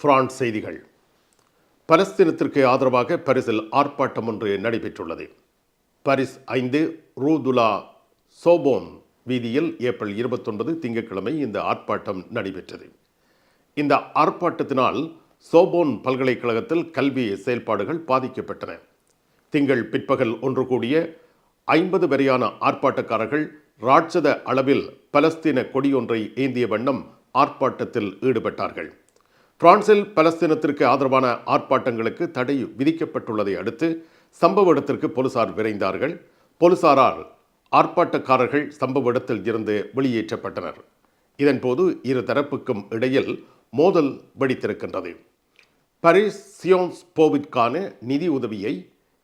France செய்திகள். பலஸ்தீனத்திற்கு ஆதரவாக பரிசில் ஆர்ப்பாட்டம் ஒன்று நடைபெற்றுள்ளது. பாரிஸ் ஐந்து ரூதுலா சோபோன் வீதியில் ஏப்ரல் இருபத்தொன்பது திங்கட்கிழமை இந்த ஆர்ப்பாட்டம் நடைபெற்றது. இந்த ஆர்ப்பாட்டத்தினால் சோபோன் பல்கலைக்கழகத்தில் கல்வி செயல்பாடுகள் பாதிக்கப்பட்டன. திங்கள் பிற்பகல் ஒன்று கூடிய ஐம்பது வரையான ஆர்ப்பாட்டக்காரர்கள் ராட்சத அளவில் பலஸ்தீன கொடியொன்றை ஏந்திய வண்ணம் ஆர்ப்பாட்டத்தில் ஈடுபட்டார்கள். பிரான்சில் பலஸ்தீனத்திற்கு ஆதரவான ஆர்ப்பாட்டங்களுக்கு தடை விதிக்கப்பட்டுள்ளதை அடுத்து சம்பவ இடத்திற்கு போலீசார் விரைந்தார்கள். போலீசாரால் ஆர்ப்பாட்டக்காரர்கள் சம்பவ இடத்தில் இருந்து வெளியேற்றப்பட்டனர். இதன்போது இரு தரப்புக்கும் இடையில் மோதல் வெடித்திருக்கின்றது. பரிஸ் சியோன்ஸ் போவிற்கான நிதி உதவியை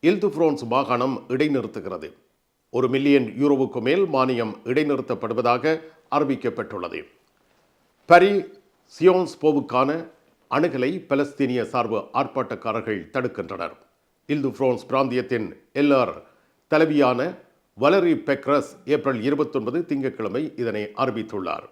இல்து பிரான்ஸ் மாகாணம் இடைநிறுத்துகிறது. ஒரு மில்லியன் யூரோவுக்கு மேல் மானியம் இடைநிறுத்தப்படுவதாக அறிவிக்கப்பட்டுள்ளது. பரி சியோன்ஸ் போவுக்கான அணுகலை பலஸ்தீனிய சார்பு ஆர்ப்பாட்டக்காரர்கள் தடுக்கின்றனர். இல்து ஃப்ரோன்ஸ் பிராந்தியத்தின் எல்ஆர் தலைவியான வலரி பெக்ரஸ் ஏப்ரல் இருபத்தொன்பது திங்கட்கிழமை இதனை அறிவித்துள்ளார்.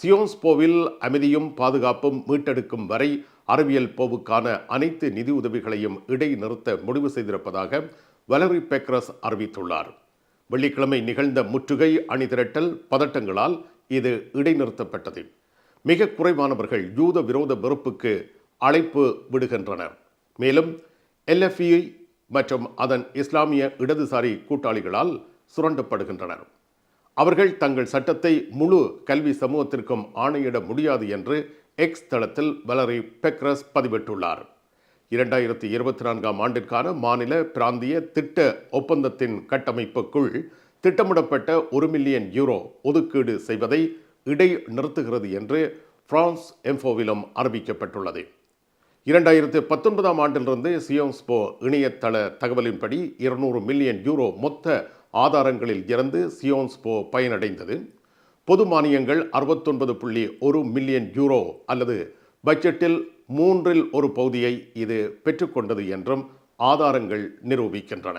சியோன்ஸ் போவில் அமைதியும் பாதுகாப்பும் மீட்டெடுக்கும் வரை அறிவியல் போவுக்கான அனைத்து நிதி உதவிகளையும் இடைநிறுத்த முடிவு செய்திருப்பதாக வலரி பெக்ரஸ் அறிவித்துள்ளார். வெள்ளிக்கிழமை நிகழ்ந்த முற்றுகை அணிதிரட்டல் பதட்டங்களால் இது இடைநிறுத்தப்பட்டது. மிக குறைவானவர்கள் யூத விரோத வெறுப்புக்கு அழைப்பு விடுகின்றனர். மேலும் எல்எஃப்இ மற்றும் அதன் இஸ்லாமிய இடதுசாரி கூட்டாளிகளால் சுரண்டப்படுகின்றனர். அவர்கள் தங்கள் சட்டத்தை முழு கல்வி சமூகத்திற்கும் ஆணையிட முடியாது என்று எக்ஸ் தளத்தில் வலரி பெக்ரஸ் பதிவிட்டுள்ளார். இரண்டாயிரத்தி இருபத்தி நான்காம் ஆண்டிற்கான மாநில பிராந்திய திட்ட ஒப்பந்தத்தின் கட்டமைப்புக்குள் திட்டமிடப்பட்ட ஒரு மில்லியன் யூரோ ஒதுக்கீடு செய்வதை இடை நிறுத்துகிறது என்று பிரான்ஸ் எம்ஃபோவிலும் அறிவிக்கப்பட்டுள்ளது. இரண்டாயிரத்து பத்தொன்பதாம் ஆண்டிலிருந்து சியோங்ஸ்போ இணையதள தகவலின்படி இருநூறு மில்லியன் யூரோ மொத்த ஆதாரங்களில் இருந்து சியோன்ஸ்போ பயனடைந்தது. பொது மானியங்கள் அறுபத்தொன்பது புள்ளி ஒரு மில்லியன் யூரோ அல்லது பட்ஜெட்டில் மூன்றில் ஒரு பகுதியை இது பெற்றுக்கொண்டது என்றும் ஆதாரங்கள் நிரூபிக்கின்றன.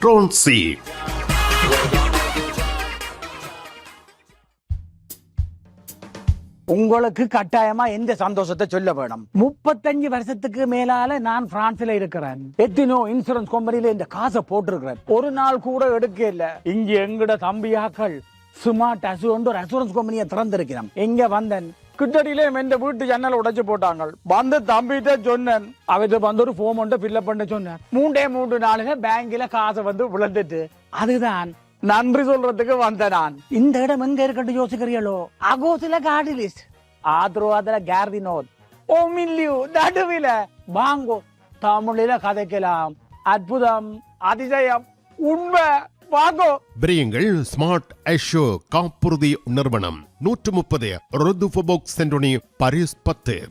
ட்ரோன்சி உங்களுக்கு கட்டாயமா எந்த சந்தோஷத்தை சொல்ல வேணும்? முப்பத்தஞ்சு வருஷத்துக்கு மேலால நான் பிரான்ஸ்ல இருக்கிறேன். எத்தினோ இன்சூரன்ஸ் கம்பெனில இந்த காசை போட்டிருக்கிறேன். ஒரு நாள் கூட எடுக்க இல்ல இங்க எங்கட தம்பியாக்கள் ஸ்மார்ட் அசுரன்ஸ் ஒரு அசூரன்ஸ் கம்பெனியை திறந்திருக்கிறோம் எங்க வந்தேன்? கிட்டடியில எந்த வீட்டு ஜன்னல் உடைச்சு போட்டாங்க வந்து தம்பிட்ட சொன்னேன். அவர்கிட்ட வந்து ஒரு ஃபோம் ஒன்று ஃபில்அப் பண்ண சொன்னேன். மூன்றே மூன்று நாளுங்க பேங்க்ல காசை வந்து விழுந்துட்டு. அதுதான் நன்றி சொல்றதுக்கு வந்த நான். இந்த இடம் எங்க இருக்கட்டும் யோசிக்கிறீங்களோ? அகோசில கார்டு லிஸ்ட் ஆத்ரோவாதல கேர்தினோத் ஓ மில்லியூ நடுவில. வாங்கோ தமிழில கதைக்கலாம். அற்புதம் அதிசயம் உண்மை. வாங்கோ. பிரியுங்கள் ஸ்மார்ட் ஐஷோ காப்புறுதி நிறுவனம். நூற்று முப்பது ரொதுபோக் சென்டோனி பரிஸ் பத்து.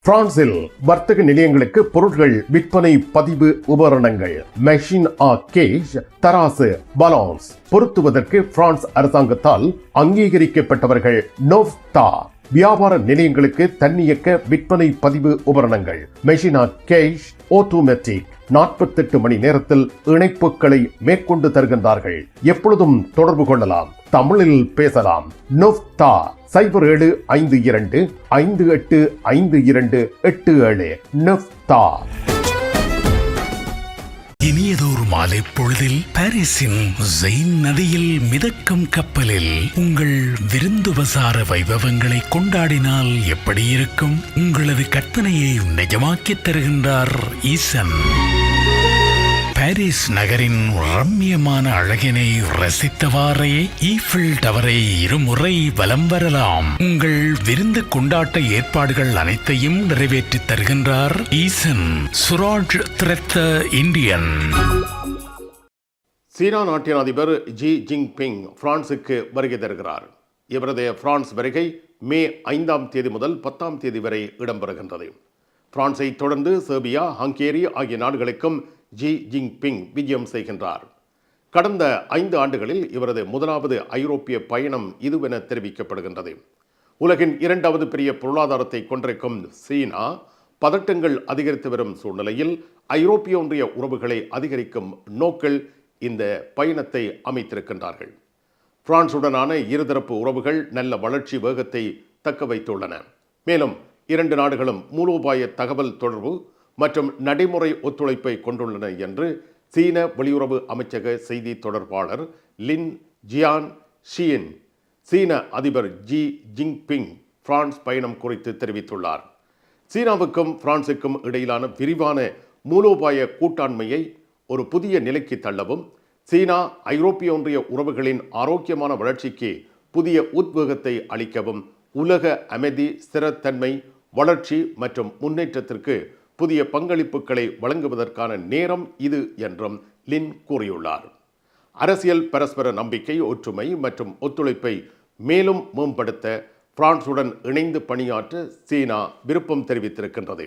பிரான்சில் வர்த்தக நிலையங்களுக்கு பொருட்கள் விற்பனை பதிவு உபகரணங்கள். மெஷின் ஆ கேஷ் தராசு பலான்ஸ் பொருத்துவதற்கு பிரான்ஸ் அரசாங்கத்தால் அங்கீகரிக்கப்பட்டவர்கள் நோவ்தா வியாபார நிலையங்களுக்கு தன்னியக்க விற்பனை பதிவு உபகரணங்கள். மெஷினா கேஷ் ஆட்டோமேட்டிக். நாற்பத்தெட்டு மணி நேரத்தில் இணைப்புகளை மேற்கொண்டு தருகின்றார்கள். எப்பொழுதும் தொடர்பு கொள்ளலாம். தமிழில் பேசலாம். நொஃப்தா சைபர் ஏழு ஐந்து இரண்டு ஐந்து எட்டு ஐந்து இரண்டு எட்டு ஏழு. நொஃப்தா. காலை பொழுதில் பாரிஸின் ஜெயின் நதியில் மிதக்கும் கப்பலில் உங்கள் விருந்துபசார வைபவங்களை கொண்டாடினால் எப்படி இருக்கும்? உங்களது கற்பனையை நிஜமாக்கித் தருகின்றார் ஈசன். பாரிஸ் நகரின் ரம்மியமான அழகினை ரசித்தவாறே ஈஃபில் டவரை இருமுறை வலம் வரலாம். உங்கள் விருந்து கொண்டாட்ட ஏற்பாடுகள் அனைத்தையும் நிறைவேற்றித் தருகின்றார் ஈசன். சுராஜ் திரத்த இந்தியன். சீனா நாட்டின் அதிபர் ஜி ஜின்பிங் பிரான்சுக்கு வருகை தருகிறார். இவரது பிரான்ஸ் வருகை மே ஐந்தாம் தேதி முதல் பத்தாம் தேதி வரை இடம்பெறுகின்றது. பிரான்ஸை தொடர்ந்து சேர்பியா ஹங்கேரி ஆகிய நாடுகளுக்கும் ஜி ஜின்பிங் விஜயம் செய்கின்றார். கடந்த ஐந்து ஆண்டுகளில் இவரது முதலாவது ஐரோப்பிய பயணம் இதுவென தெரிவிக்கப்படுகின்றது. உலகின் இரண்டாவது பெரிய பொருளாதாரத்தை கொண்டிருக்கும் சீனா பதட்டங்கள் அதிகரித்து வரும் சூழ்நிலையில் ஐரோப்பிய ஒன்றிய உறவுகளை அதிகரிக்கும் நோக்கில் இந்த பயணத்தை அமைத்திருக்கின்றார்கள். பிரான்சுடனான இருதரப்பு உறவுகள் நல்ல வளர்ச்சி வேகத்தை தக்க வைத்துள்ளன. மேலும் இரண்டு நாடுகளும் மூலோபாய தகவல் தொடர்பு மற்றும் நடைமுறை ஒத்துழைப்பை கொண்டுள்ளன என்று சீன வெளியுறவு அமைச்சக செய்தி தொடர்பாளர் லின் ஜியான் ஷியின் சீன அதிபர் ஜி ஜின்பிங் பிரான்ஸ் பயணம் குறித்து தெரிவித்துள்ளார். சீனாவுக்கும் பிரான்சுக்கும் இடையிலான விரிவான மூலோபாய கூட்டாண்மையை ஒரு புதிய நிலைக்கு தள்ளவும் சீனா ஐரோப்பிய ஒன்றிய உறவுகளின் ஆரோக்கியமான வளர்ச்சிக்கு புதிய உத்வேகத்தை அளிக்கவும் உலக அமைதி ஸ்திரத்தன்மை வளர்ச்சி மற்றும் முன்னேற்றத்திற்கு புதிய பங்களிப்புகளை வழங்குவதற்கான நேரம் இது என்றும் லின் கூறியுள்ளார். அரசியல் பரஸ்பர நம்பிக்கை ஒற்றுமை மற்றும் ஒத்துழைப்பை மேலும் மேம்படுத்த பிரான்சுடன் இணைந்து பணியாற்ற சீனா விருப்பம் தெரிவித்திருக்கின்றது.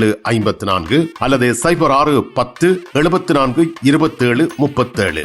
ஏழு ஐம்பத்தி நான்கு அல்லது சைபர் ஆறு பத்து எழுபத்தி நான்கு இருபத்தேழு முப்பத்தேழு.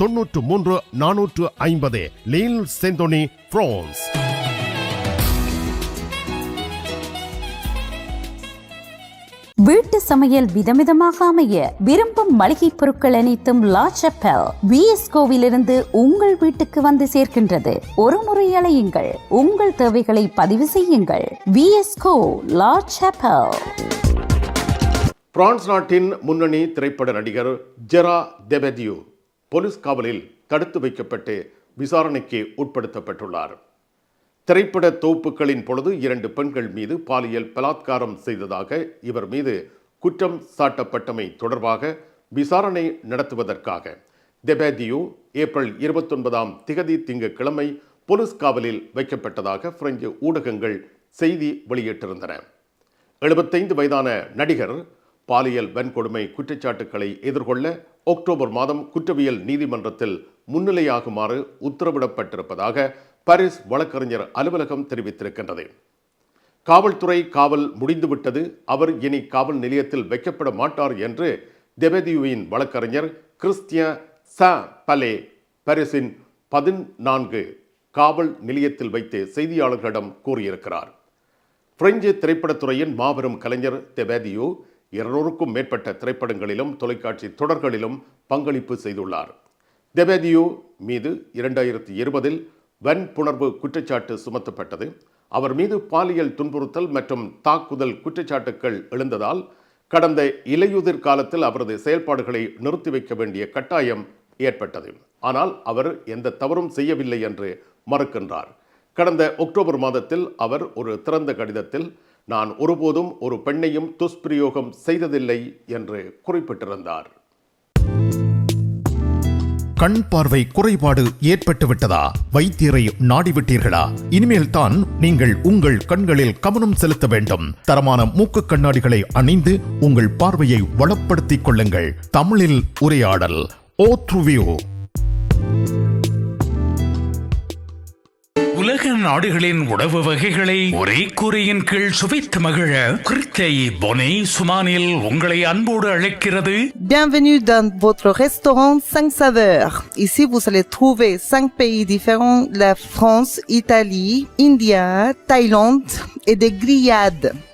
தொன்னூற்று மூன்று நானூற்று ஐம்பது லீல் செந்தோனி பிரான்ஸ் வீட்டு சமையல் விதவிதமாக அமைய விரும்பும் மளிகை பொருட்கள் அனைத்தும் லா செப்பல். விஎஸ்கோவிலிருந்து உங்கள் வீட்டுக்கு வந்து சேர்க்கின்றது ஒரு முறை அலையுங்கள். உங்கள் தேவைகளை பதிவு செய்யுங்கள். விஎஸ்கோ லா செப்பல். பிரான்ஸ் நாட்டின் முன்னணி திரைப்பட நடிகர் ஜெரா தெபெதியூ போலீஸ் காவலில் தடுத்து வைக்கப்பட்டு விசாரணைக்கு உட்படுத்தப்பட்டுள்ளார். திரைப்பட தொகுப்புகளின் பொழுது இரண்டு பெண்கள் மீது பாலியல் பலாத்காரம் செய்ததாக இவர் மீது குற்றம் சாட்டப்பட்டமை தொடர்பாக விசாரணை நடத்துவதற்காக தெபேதியூ ஏப்ரல் இருபத்தொன்பதாம் திகதி திங்கட்கிழமை போலீஸ் காவலில் வைக்கப்பட்டதாக பிரெஞ்சு ஊடகங்கள் செய்தி வெளியிட்டிருந்தன. எழுபத்தைந்து வயதான நடிகர் பாலியல் வன்கொடுமை குற்றச்சாட்டுக்களை எதிர்கொள்ள அக்டோபர் மாதம் குற்றவியல் நீதிமன்றத்தில் முன்னிலையாகுமாறு உத்தரவிடப்பட்டிருப்பதாக பாரிஸ் வழக்கறிஞர் அலுவலகம் தெரிவித்திருக்கின்றது. காவல்துறை காவல் முடிந்துவிட்டது. அவர் இனி காவல் நிலையத்தில் வைக்கப்பட மாட்டார் என்று தெபதியுவின் வழக்கறிஞர் கிறிஸ்திய ச பலே பாரிஸின் பதினான்கு காவல் நிலையத்தில் வைத்து செய்தியாளர்களிடம் கூறியிருக்கிறார். பிரெஞ்சு திரைப்படத்துறையின் மாபெரும் கலைஞர் தெபேதியோ இருநூறுக்கும் மேற்பட்ட திரைப்படங்களிலும் தொலைக்காட்சி தொடர்களிலும் பங்களிப்பு செய்துள்ளார். தெபேதியோ மீது இரண்டாயிரத்தி இருபதில் வன்புணர்வு குற்றச்சாட்டு சுமத்தப்பட்டது. அவர் மீது பாலியல் துன்புறுத்தல் மற்றும் தாக்குதல் குற்றச்சாட்டுக்கள் எழுந்ததால் கடந்த இலையுதிர் காலத்தில் அவரது செயல்பாடுகளை நிறுத்தி வைக்க வேண்டிய கட்டாயம் ஏற்பட்டது. ஆனால் அவர் எந்த தவறும் செய்யவில்லை என்று மறுக்கின்றார். கடந்த அக்டோபர் மாதத்தில் அவர் ஒரு திறந்த கடிதத்தில் நான் ஒருபோதும் ஒரு பெண்ணையும் துஷ்பிரயோகம் செய்ததில்லை என்று குறிப்பிட்டிருந்தார். கண் பார்வை குறைபாடு ஏற்பட்டு விட்டதா? வைத்தியரை நாடிவிட்டீர்களா? இனிமேல் தான் நீங்கள் உங்கள் கண்களில் கவனம் செலுத்த வேண்டும். தரமான மூக்கு கண்ணாடிகளை அணிந்து உங்கள் பார்வையை வளப்படுத்திக் கொள்ளுங்கள். தமிழில் உரையாடல் ஓ த்ருவியோ! நாடுகளின் உணவு வகைகளை ஒரே கூரையின் கீழ் சுவைத்து மகிழ கிருத்தை பொனே சுமானில் உங்களை அன்போடு அழைக்கிறது Bienvenue dans votre restaurant 5 saveurs. Ici, vous allez trouver 5 pays différents, la France, Italie, India, Thaïlande et des grillades.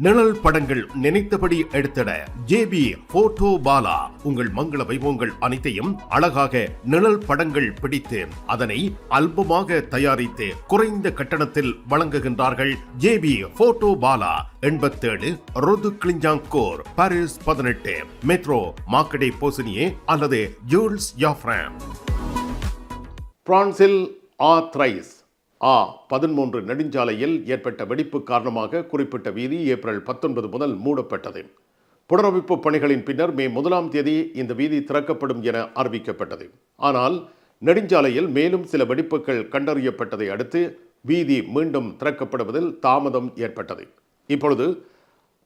நிழல் படங்கள் நினைத்தபடி எடுத்திட ஜேபி போட்டோ பாலா. உங்கள் மங்கள வைபவங்கள் அனைத்தையும் அழகாக நிழல் படங்கள் பிடித்து அதனை அல்பமாக தயாரித்து குறைந்த கட்டணத்தில் வழங்குகின்றார்கள் ஜேபி போட்டோ பாலா எண்பத்தேழு ரோது கிளிஞ்சாங்கோர் பாரிஸ் பதினெட்டு மெட்ரோ மார்க்கடே போசினியே அல்லது ஜூல்ஸ் யாஃப்ராம் பிரான்சில் ஆத்ரைஸ் ஆ பதிமூன்று நெடுஞ்சாலையில் ஏற்பட்ட வெடிப்பு காரணமாக குறிப்பிட்ட வீதி ஏப்ரல் பத்தொன்பது முதல் மூடப்பட்டது. புனரமைப்பு பணிகளின் பின்னர் மே முதலாம் தேதி இந்த வீதி திறக்கப்படும் என அறிவிக்கப்பட்டது. ஆனால் நெடுஞ்சாலையில் மேலும் சில வெடிப்புகள் கண்டறியப்பட்டதை அடுத்து வீதி மீண்டும் திறக்கப்படுவதில் தாமதம் ஏற்பட்டது. இப்பொழுது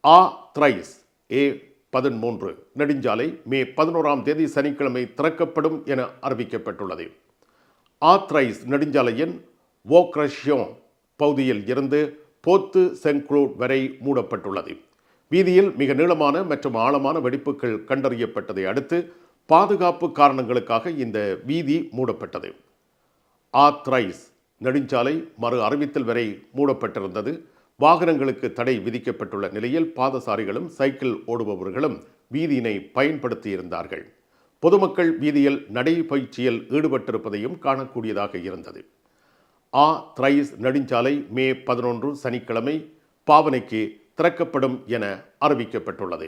ஆ த்ரைஸ் ஏ பதிமூன்று நெடுஞ்சாலை மே பதினோராம் தேதி சனிக்கிழமை திறக்கப்படும் என அறிவிக்கப்பட்டுள்ளது. ஆத்ரைஸ் நெடுஞ்சாலையின் வோக்ரஷ்யோன் பகுதியில் இருந்து போத்து செங்க்ரூட் வரை மூடப்பட்டுள்ளது. வீதியில் மிக நீளமான மற்றும் ஆழமான வெடிப்புகள் கண்டறியப்பட்டதை அடுத்து பாதுகாப்பு காரணங்களுக்காக இந்த வீதி மூடப்பட்டது. ஆத்ரைஸ் நெடுஞ்சாலை மறு அறிவித்தல் வரை மூடப்பட்டிருந்தது. வாகனங்களுக்கு தடை விதிக்கப்பட்டுள்ள நிலையில் பாதசாரிகளும் சைக்கிள் ஓடுபவர்களும் வீதியினை பயன்படுத்தியிருந்தார்கள். பொதுமக்கள் வீதியில் நடைபயிற்சியில் ஈடுபட்டிருப்பதையும் காணக்கூடியதாக இருந்தது. ஆ த்ரைஸ் நெடுஞ்சாலை மே பதினொன்று சனிக்கிழமை பாவனைக்கு திறக்கப்படும் என அறிவிக்கப்பட்டுள்ளது.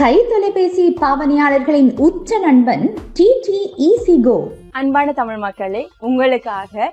கை தொலைபேசி பாவனையாளர்களின் உச்ச நண்பன் டிடி ஈசி கோ. அன்பான தமிழ் மக்களே உங்களுக்காக